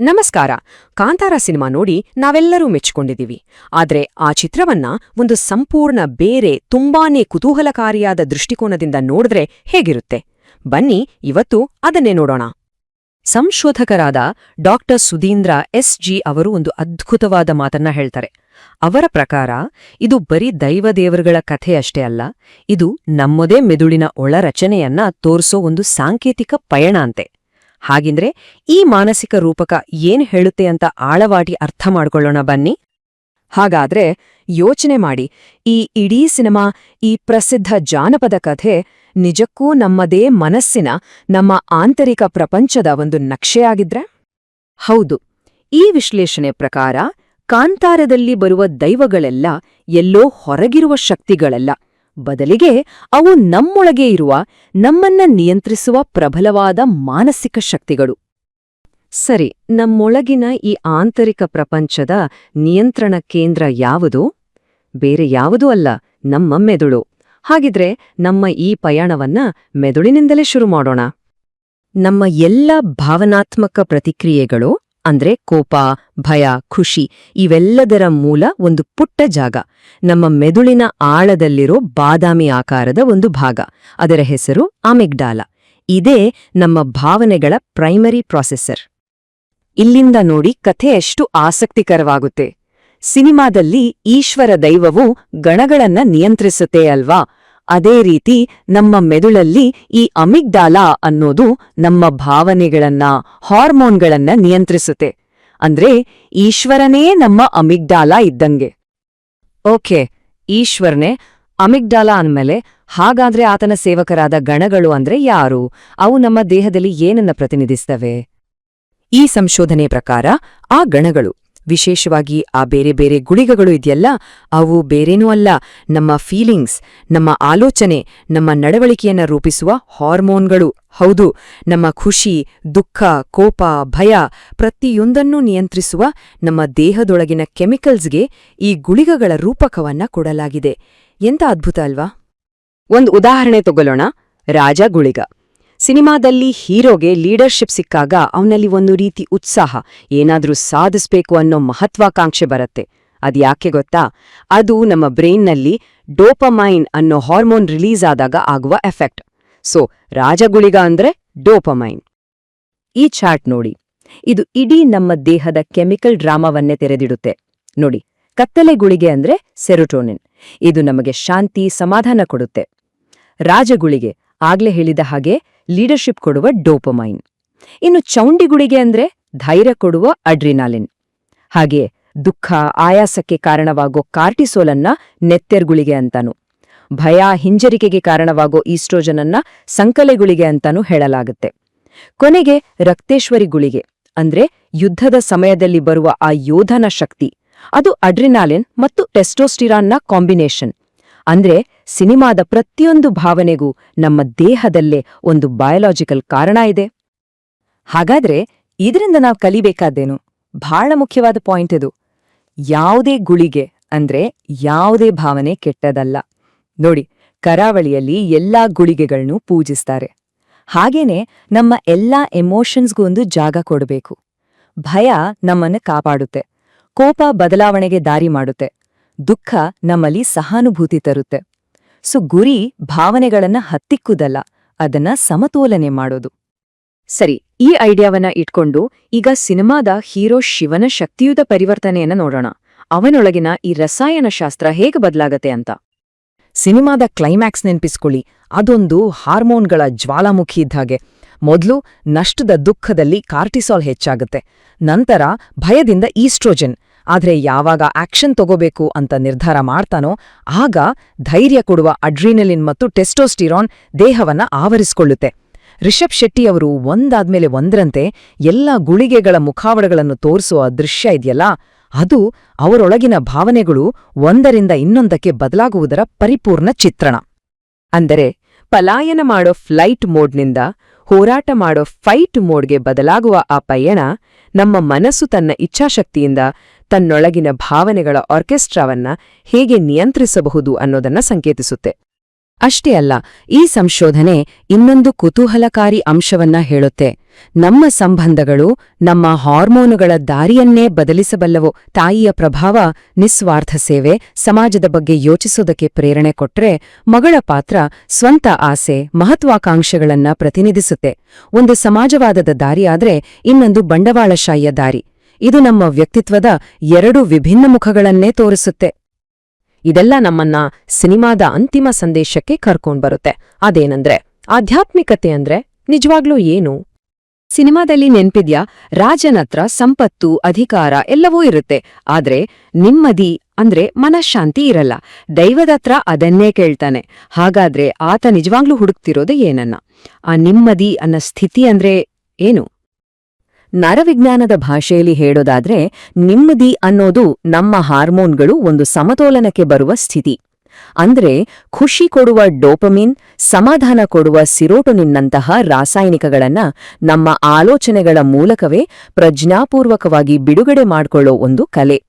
ನಮಸ್ಕಾರ. ಕಾಂತಾರ ಸಿನಿಮಾ ನೋಡಿ ನಾವೆಲ್ಲರೂ ಮೆಚ್ಚಿಕೊಂಡಿದ್ದೀವಿ. ಆದರೆ ಆ ಚಿತ್ರವನ್ನ ಒಂದು ಸಂಪೂರ್ಣ ಬೇರೆ, ತುಂಬಾನೇ ಕುತೂಹಲಕಾರಿಯಾದ ದೃಷ್ಟಿಕೋನದಿಂದ ನೋಡಿದ್ರೆ ಹೇಗಿರುತ್ತೆ? ಬನ್ನಿ, ಇವತ್ತು ಅದನ್ನೇ ನೋಡೋಣ. ಸಂಶೋಧಕರಾದ ಡಾಕ್ಟರ್ ಸುಧೀಂದ್ರ ಎಸ್. ಜಿ. ಅವರು ಒಂದು ಅದ್ಭುತವಾದ ಮಾತನ್ನ ಹೇಳ್ತಾರೆ. ಅವರ ಪ್ರಕಾರ, ಇದು ಬರೀ ದೈವದೇವರುಗಳ ಕಥೆಯಷ್ಟೇ ಅಲ್ಲ, ಇದು ನಮ್ಮದೇ ಮೆದುಳಿನ ಒಳರಚನೆಯನ್ನ ತೋರಿಸೋ ಒಂದು ಸಾಂಕೇತಿಕ ಪಯಣ ಅಂತೆ. ಹಾಗಿಂದ್ರೆ ಈ ಮಾನಸಿಕ ರೂಪಕ ಏನ್ ಹೇಳುತ್ತೆ ಅಂತ ಆಳವಾಟಿ ಅರ್ಥ ಮಾಡ್ಕೊಳ್ಳೋಣ ಬನ್ನಿ. ಹಾಗಾದ್ರೆ ಯೋಚನೆ ಮಾಡಿ, ಈ ಇಡೀ ಸಿನಿಮಾ, ಈ ಪ್ರಸಿದ್ಧ ಜಾನಪದ ಕಥೆ ನಿಜಕ್ಕೂ ನಮ್ಮದೇ ಮನಸ್ಸಿನ, ನಮ್ಮ ಆಂತರಿಕ ಪ್ರಪಂಚದ ಒಂದು ನಕ್ಷೆಯಾಗಿದ್ರೆ? ಹೌದು, ಈ ವಿಶ್ಲೇಷಣೆ ಪ್ರಕಾರ ಕಾಂತಾರದಲ್ಲಿ ಬರುವ ದೈವಗಳೆಲ್ಲ ಎಲ್ಲೋ ಹೊರಗಿರುವ ಶಕ್ತಿಗಳಲ್ಲ ಬದಲಿಗೆ ಅವು ನಮ್ಮೊಳಗೆ ಇರುವ, ನಮ್ಮನ್ನ ನಿಯಂತ್ರಿಸುವ ಪ್ರಬಲವಾದ ಮಾನಸಿಕ ಶಕ್ತಿಗಳು. ಸರಿ, ನಮ್ಮೊಳಗಿನ ಈ ಆಂತರಿಕ ಪ್ರಪಂಚದ ನಿಯಂತ್ರಣ ಕೇಂದ್ರ ಯಾವುದು? ಬೇರೆ ಯಾವುದೂ ಅಲ್ಲ, ನಮ್ಮ ಮೆದುಳು. ಹಾಗಿದ್ರೆ ನಮ್ಮ ಈ ಪಯಣವನ್ನ ಮೆದುಳಿನಿಂದಲೇ ಶುರು ಮಾಡೋಣ. ನಮ್ಮ ಎಲ್ಲ ಭಾವನಾತ್ಮಕ ಪ್ರತಿಕ್ರಿಯೆಗಳು ಅಂದ್ರೆ ಕೋಪ, ಭಯ, ಖುಷಿ ಇವೆಲ್ಲದರ ಮೂಲ ಒಂದು ಪುಟ್ಟ ಜಾಗ. ನಮ್ಮ ಮೆದುಳಿನ ಆಳದಲ್ಲಿರೋ ಬಾದಾಮಿ ಆಕಾರದ ಒಂದು ಭಾಗ. ಅದರ ಹೆಸರು ಅಮೆಗ್ಡಾಲ. ಇದೇ ನಮ್ಮ ಭಾವನೆಗಳ ಪ್ರೈಮರಿ ಪ್ರಾಸೆಸರ್. ಇಲ್ಲಿಂದ ನೋಡಿ ಕಥೆ ಎಷ್ಟು ಆಸಕ್ತಿಕರವಾಗುತ್ತೆ. ಸಿನಿಮಾದಲ್ಲಿ ಈಶ್ವರ ದೈವವು ಗಣಗಳನ್ನ ನಿಯಂತ್ರಿಸುತ್ತೆ ಅಲ್ವಾ? ಅದೇ ರೀತಿ ನಮ್ಮ ಮೆದುಳಲ್ಲಿ ಈ ಅಮಿಗ್ಡಾಲಾ ಅನ್ನೋದು ನಮ್ಮ ಭಾವನೆಗಳನ್ನ, ಹಾರ್ಮೋನ್ಗಳನ್ನ ನಿಯಂತ್ರಿಸುತ್ತೆ. ಅಂದ್ರೆ ಈಶ್ವರನೇ ನಮ್ಮ ಅಮಿಗ್ಡಾಲಾ ಇದ್ದಂಗೆ. ಓಕೆ, ಈಶ್ವರನೇ ಅಮಿಗ್ಡಾಲಾ ಅಂದ್ಮೇಲೆ ಹಾಗಾದ್ರೆ ಆತನ ಸೇವಕರಾದ ಗಣಗಳು ಅಂದ್ರೆ ಯಾರು? ಅವು ನಮ್ಮ ದೇಹದಲ್ಲಿ ಏನನ್ನ ಪ್ರತಿನಿಧಿಸ್ತವೆ? ಈ ಸಂಶೋಧನೆ ಪ್ರಕಾರ ಆ ಗಣಗಳು. ವಿಶೇಷವಾಗಿ ಆ ಬೇರೆ ಬೇರೆ ಗುಳಿಗಗಳು ಇದೆಯಲ್ಲ, ಅವು ಬೇರೇನೂ ಅಲ್ಲ. ನಮ್ಮ ಫೀಲಿಂಗ್ಸ್ ನಮ್ಮ ಆಲೋಚನೆ, ನಮ್ಮ ನಡವಳಿಕೆಯನ್ನ ರೂಪಿಸುವ ಹಾರ್ಮೋನ್ಗಳು ಹೌದು, ನಮ್ಮ ಖುಷಿ, ದುಃಖ, ಕೋಪ, ಭಯ ಪ್ರತಿಯೊಂದನ್ನೂ ನಿಯಂತ್ರಿಸುವ ನಮ್ಮ ದೇಹದೊಳಗಿನ ಕೆಮಿಕಲ್ಸ್ಗೆ ಈ ಗುಳಿಗಗಳ ರೂಪಕವನ್ನ ಕೊಡಲಾಗಿದೆ. ಎಂತ ಅದ್ಭುತ ಅಲ್ವಾ? ಒಂದು ಉದಾಹರಣೆ ತಗೊಳ್ಳೋಣ. ರಾಜ ಗುಳಿಗ ಸಿನಿಮಾದಲ್ಲಿ ಹೀರೋಗೆ ಲೀಡರ್ಶಿಪ್ ಸಿಕ್ಕಾಗ ಅವನಲ್ಲಿ ಒಂದು ರೀತಿ ಉತ್ಸಾಹ, ಏನಾದರೂ ಸಾಧಿಸ್ಬೇಕು ಅನ್ನೋ ಮಹತ್ವಾಕಾಂಕ್ಷೆ ಬರುತ್ತೆ. ಅದ್ಯಾಕೆ ಗೊತ್ತಾ? ಅದು ನಮ್ಮ ಬ್ರೈನ್ನಲ್ಲಿ ಡೋಪಮೈನ್ ಅನ್ನೋ ಹಾರ್ಮೋನ್ ರಿಲೀಸ್ ಆದಾಗ ಆಗುವ ಎಫೆಕ್ಟ್. ಸೊ, ರಾಜಗುಳಿಗ ಅಂದ್ರೆ ಡೋಪಮೈನ್. ಈ ಚಾರ್ಟ್ ನೋಡಿ. ಇದು ಇಡೀ ನಮ್ಮ ದೇಹದ ಕೆಮಿಕಲ್ ಡ್ರಾಮಾವನ್ನೇ ತೆರೆದಿಡುತ್ತೆ. ನೋಡಿ ಕತ್ತಲೆ ಗುಳಿಗೆ ಅಂದ್ರೆ ಸೆರೋಟೋನಿನ್. ಇದು ನಮಗೆ ಶಾಂತಿ, ಸಮಾಧಾನ ಕೊಡುತ್ತೆ. ರಾಜಗುಳಿಗೆ ಆಗ್ಲೇ ಹೇಳಿದ ಹಾಗೆ ಲೀಡರ್ಶಿಪ್ ಕೊಡುವ ಡೋಪಮೈನ್. ಇನ್ನು ಚೌಂಡಿಗುಳಿಗೆ ಅಂದ್ರೆ ಧೈರ್ಯ ಕೊಡುವ ಅಡ್ರಿನಾಲಿನ್. ಹಾಗೆ ದುಃಖ, ಆಯಾಸಕ್ಕೆ ಕಾರಣವಾಗೋ ಕಾರ್ಟಿಸೋಲನ್ನ ನೆತ್ತೆರ್ಗುಳಿಗೆ ಅಂತಾನು. ಭಯ, ಹಿಂಜರಿಕೆಗೆ ಕಾರಣವಾಗೋ ಈಸ್ಟ್ರೋಜನನ್ನ ಸಂಕಲೆಗುಳಿಗೆ ಅಂತಾನೂ ಹೇಳಲಾಗುತ್ತೆ. ಕೊನೆಗೆ ರಕ್ತೇಶ್ವರಿ ಗುಳಿಗೆ, ಅಂದ್ರೆ ಯುದ್ಧದ ಸಮಯದಲ್ಲಿ ಬರುವ ಆ ಯೋಧನ ಶಕ್ತಿ. ಅದು ಅಡ್ರಿನಾಲಿನ್ ಮತ್ತು ಟೆಸ್ಟೋಸ್ಟಿರಾನ್ನ ಕಾಂಬಿನೇಷನ್. ಅಂದ್ರೆ ಸಿನಿಮಾದ ಪ್ರತಿಯೊಂದು ಭಾವನೆಗೂ ನಮ್ಮ ದೇಹದಲ್ಲೇ ಒಂದು ಬಯಾಲಾಜಿಕಲ್ ಕಾರಣ ಇದೆ. ಹಾಗಾದ್ರೆ ಇದರಿಂದ ನಾವು ಕಲಿಬೇಕಾದ್ದೇನು? ಬಹಳ ಮುಖ್ಯವಾದ ಪಾಯಿಂಟ್ ಇದು. ಯಾವುದೇ ಗುಳಿಗೆ ಅಂದ್ರೆ ಯಾವುದೇ ಭಾವನೆ ಕೆಟ್ಟದಲ್ಲ. ನೋಡಿ, ಕರಾವಳಿಯಲ್ಲಿ ಎಲ್ಲಾ ಗುಳಿಗೆಗಳನ್ನು ಪೂಜಿಸ್ತಾರೆ. ಹಾಗೇನೆ ನಮ್ಮ ಎಲ್ಲಾ ಎಮೋಷನ್ಸ್ಗೂ ಒಂದು ಜಾಗ ಕೊಡಬೇಕು. ಭಯ ನಮ್ಮನ್ನು ಕಾಪಾಡುತ್ತೆ. ಕೋಪ ಬದಲಾವಣೆಗೆ ದಾರಿ ಮಾಡುತ್ತೆ. ದುಃಖ ನಮ್ಮಲ್ಲಿ ಸಹಾನುಭೂತಿ ತರುತ್ತೆ. ಸೊ ಗುರಿ ಭಾವನೆಗಳನ್ನ ಹತ್ತಿಕ್ಕುದಲ್ಲ, ಅದನ್ನ ಸಮತೋಲನೆ ಮಾಡೋದು. ಸರಿ, ಈ ಐಡಿಯಾವನ್ನ ಇಟ್ಕೊಂಡು ಈಗ ಸಿನಿಮಾದ ಹೀರೋ ಶಿವನ ಶಕ್ತಿಯುತ ಪರಿವರ್ತನೆಯನ್ನ ನೋಡೋಣ. ಅವನೊಳಗಿನ ಈ ರಸಾಯನಶಾಸ್ತ್ರ ಹೇಗೆ ಬದಲಾಗತ್ತೆ ಅಂತ. ಸಿನಿಮಾದ ಕ್ಲೈಮ್ಯಾಕ್ಸ್ ನೆನ್ಪಿಸ್ಕೊಳ್ಳಿ. ಅದೊಂದು ಹಾರ್ಮೋನ್ಗಳ ಜ್ವಾಲಾಮುಖಿ ಇದ್ದಾಗೆ ಮೊದಲು ನಷ್ಟದ ದುಃಖದಲ್ಲಿ ಕಾರ್ಟಿಸಾಲ್ ಹೆಚ್ಚಾಗುತ್ತೆ. ನಂತರ ಭಯದಿಂದ ಈಸ್ಟ್ರೋಜನ್. ಆದ್ರೆ ಯಾವಾಗ ಆಕ್ಷನ್ ತಗೋಬೇಕು ಅಂತ ನಿರ್ಧಾರ ಮಾಡ್ತಾನೋ, ಆಗ ಧೈರ್ಯ ಕೊಡುವ ಅಡ್ರಿನಲಿನ್ ಮತ್ತು ಟೆಸ್ಟೋಸ್ಟಿರಾನ್ ದೇಹವನ್ನ ಆವರಿಸಿಕೊಳ್ಳುತ್ತೆ. ರಿಷಬ್ ಶೆಟ್ಟಿಯವರು ಒಂದಾದ್ಮೇಲೆ ಒಂದರಂತೆ ಎಲ್ಲ ಗುಳಿಗೆಗಳ ಮುಖಾವಡಗಳನ್ನು ತೋರಿಸುವ ದೃಶ್ಯ ಇದೆಯಲ್ಲ, ಅದು ಅವರೊಳಗಿನ ಭಾವನೆಗಳು ಒಂದರಿಂದ ಇನ್ನೊಂದಕ್ಕೆ ಬದಲಾಗುವುದರ ಪರಿಪೂರ್ಣ ಚಿತ್ರಣ. ಅಂದರೆ ಪಲಾಯನ ಮಾಡೋ ಫ್ಲೈಟ್ ಮೋಡ್ನಿಂದ ಹೋರಾಟ ಮಾಡೋ ಫೈಟ್ ಮೋಡ್ಗೆ ಬದಲಾಗುವ ಆ ಪಯಣ ನಮ್ಮ ಮನಸ್ಸು ತನ್ನ ಇಚ್ಛಾಶಕ್ತಿಯಿಂದ ತನ್ನೊಳಗಿನ ಭಾವನೆಗಳ ಆರ್ಕೆಸ್ಟ್ರಾವನ್ನ ಹೇಗೆ ನಿಯಂತ್ರಿಸಬಹುದು ಅನ್ನೋದನ್ನ ಸಂಕೇತಿಸುತ್ತೆ. ಅಷ್ಟೇ ಅಲ್ಲ, ಈ ಸಂಶೋಧನೆ ಇನ್ನೊಂದು ಕುತೂಹಲಕಾರಿ ಅಂಶವನ್ನ ಹೇಳುತ್ತೆ. ನಮ್ಮ ಸಂಬಂಧಗಳು ನಮ್ಮ ಹಾರ್ಮೋನುಗಳ ದಾರಿಯನ್ನೇ ಬದಲಿಸಬಲ್ಲವು. ತಾಯಿಯ ಪ್ರಭಾವ, ನಿಸ್ವಾರ್ಥ ಸೇವೆ, ಸಮಾಜದ ಬಗ್ಗೆ ಯೋಚಿಸೋದಕ್ಕೆ ಪ್ರೇರಣೆ ಕೊಟ್ರೆ ಮಗಳ ಪಾತ್ರ ಸ್ವಂತ ಆಸೆ, ಮಹತ್ವಾಕಾಂಕ್ಷೆಗಳನ್ನ ಪ್ರತಿನಿಧಿಸುತ್ತೆ. ಒಂದು ಸಮಾಜವಾದದ ದಾರಿಯಾದ್ರೆ ಇನ್ನೊಂದು ಬಂಡವಾಳಶಾಹಿಯ ದಾರಿ. ಇದು ನಮ್ಮ ವ್ಯಕ್ತಿತ್ವದ ಎರಡು ವಿಭಿನ್ನ ಮುಖಗಳನ್ನೇ ತೋರಿಸುತ್ತೆ. ಇದೆಲ್ಲ ನಮ್ಮನ್ನ ಸಿನಿಮಾದ ಅಂತಿಮ ಸಂದೇಶಕ್ಕೆ ಕರ್ಕೊಂಡ್ಬರುತ್ತೆ ಅದೇನಂದ್ರೆ, ಆಧ್ಯಾತ್ಮಿಕತೆ ಅಂದ್ರೆ ನಿಜವಾಗ್ಲೂ ಏನು? ಸಿನಿಮಾದಲ್ಲಿ ನೆನ್ಪಿದ್ಯಾ ರಾಜನತ್ರ ಸಂಪತ್ತು, ಅಧಿಕಾರ ಎಲ್ಲವೂ ಇರುತ್ತೆ. ಆದ್ರೆ ನಿಮ್ಮದಿ ಅಂದ್ರೆ ಮನಃಶಾಂತಿ ಇರಲ್ಲ. ದೈವದತ್ರ ಅದನ್ನೇ ಕೇಳ್ತಾನೆ. ಹಾಗಾದ್ರೆ ಆತ ನಿಜವಾಗ್ಲೂ ಹುಡುಕ್ತಿರೋದು ಏನನ್ನ? ಆ ನಿಮ್ಮದಿ ಅನ್ನ ಸ್ಥಿತಿ ಅಂದ್ರೆ ಏನು? ನರವಿಜ್ಞಾನದ ಭಾಷೆಯಲ್ಲಿ ಹೇಳೋದಾದ್ರೆ ನಿಮ್ಮದಿ ಅನ್ನೋದು ನಮ್ಮ ಹಾರ್ಮೋನ್ಗಳು ಒಂದು ಸಮತೋಲನಕ್ಕೆ ಬರುವ ಸ್ಥಿತಿ. ಅಂದ್ರೆ ಖುಷಿ ಕೊಡುವ ಡೋಪಮಿನ್, ಸಮಾಧಾನ ಕೊಡುವ ಸಿರೋಟೊನಿನ್ನಂತಹ ರಾಸಾಯನಿಕಗಳನ್ನ ನಮ್ಮ ಆಲೋಚನೆಗಳ ಮೂಲಕವೇ ಪ್ರಜ್ಞಾಪೂರ್ವಕವಾಗಿ ಬಿಡುಗಡೆ ಮಾಡಿಕೊಳ್ಳೋ ಒಂದು ಕಲೆ.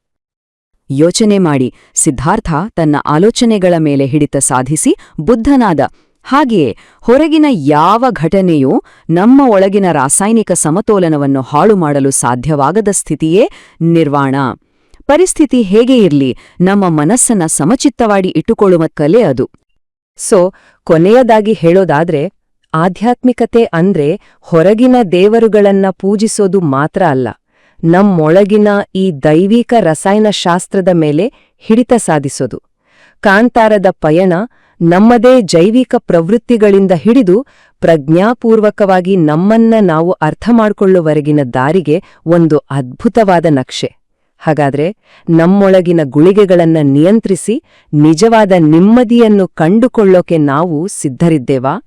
ಯೋಚನೆ ಮಾಡಿ, ಸಿದ್ಧಾರ್ಥ ತನ್ನ ಆಲೋಚನೆಗಳ ಮೇಲೆ ಹಿಡಿತ ಸಾಧಿಸಿ ಬುದ್ಧನಾದ ಹಾಗೆಯೇ ಹೊರಗಿನ ಯಾವ ಘಟನೆಯೂ ನಮ್ಮ ಒಳಗಿನ ರಾಸಾಯನಿಕ ಸಮತೋಲನವನ್ನು ಹಾಳು ಮಾಡಲು ಸಾಧ್ಯವಾಗದ ಸ್ಥಿತಿಯೇ ನಿರ್ವಾಣ. ಪರಿಸ್ಥಿತಿ ಹೇಗೆ ಇರಲಿ, ನಮ್ಮ ಮನಸ್ಸನ್ನ ಸಮಚಿತ್ತವಾಡಿ ಇಟ್ಟುಕೊಳ್ಳುವ ಕಲೆ ಅದು. ಸೊ, ಕೊನೆಯದಾಗಿ ಹೇಳೋದಾದ್ರೆ, ಆಧ್ಯಾತ್ಮಿಕತೆ ಅಂದ್ರೆ ಹೊರಗಿನ ದೇವರುಗಳನ್ನ ಪೂಜಿಸೋದು ಮಾತ್ರ ಅಲ್ಲ, ನಮ್ಮೊಳಗಿನ ಈ ದೈವಿಕ ರಸಾಯನಶಾಸ್ತ್ರದ ಮೇಲೆ ಹಿಡಿತ ಸಾಧಿಸೋದು. ಕಾಂತಾರದ ಪಯಣ ನಮ್ಮದೇ ಜೈವಿಕ ಪ್ರವೃತ್ತಿಗಳಿಂದ ಹಿಡಿದು ಪ್ರಜ್ಞಾಪೂರ್ವಕವಾಗಿ ನಮ್ಮನ್ನ ನಾವು ಅರ್ಥ ಮಾಡಿಕೊಳ್ಳುವವರೆಗಿನ ದಾರಿಗೆ ಒಂದು ಅದ್ಭುತವಾದ ನಕ್ಷೆ. ಹಾಗಾದ್ರೆ ನಮ್ಮೊಳಗಿನ ಗುಳಿಗೆಗಳನ್ನ ನಿಯಂತ್ರಿಸಿ ನಿಜವಾದ ನೆಮ್ಮದಿಯನ್ನು ಕಂಡುಕೊಳ್ಳೋಕೆ ನಾವು ಸಿದ್ಧರಿದ್ದೇವಾ?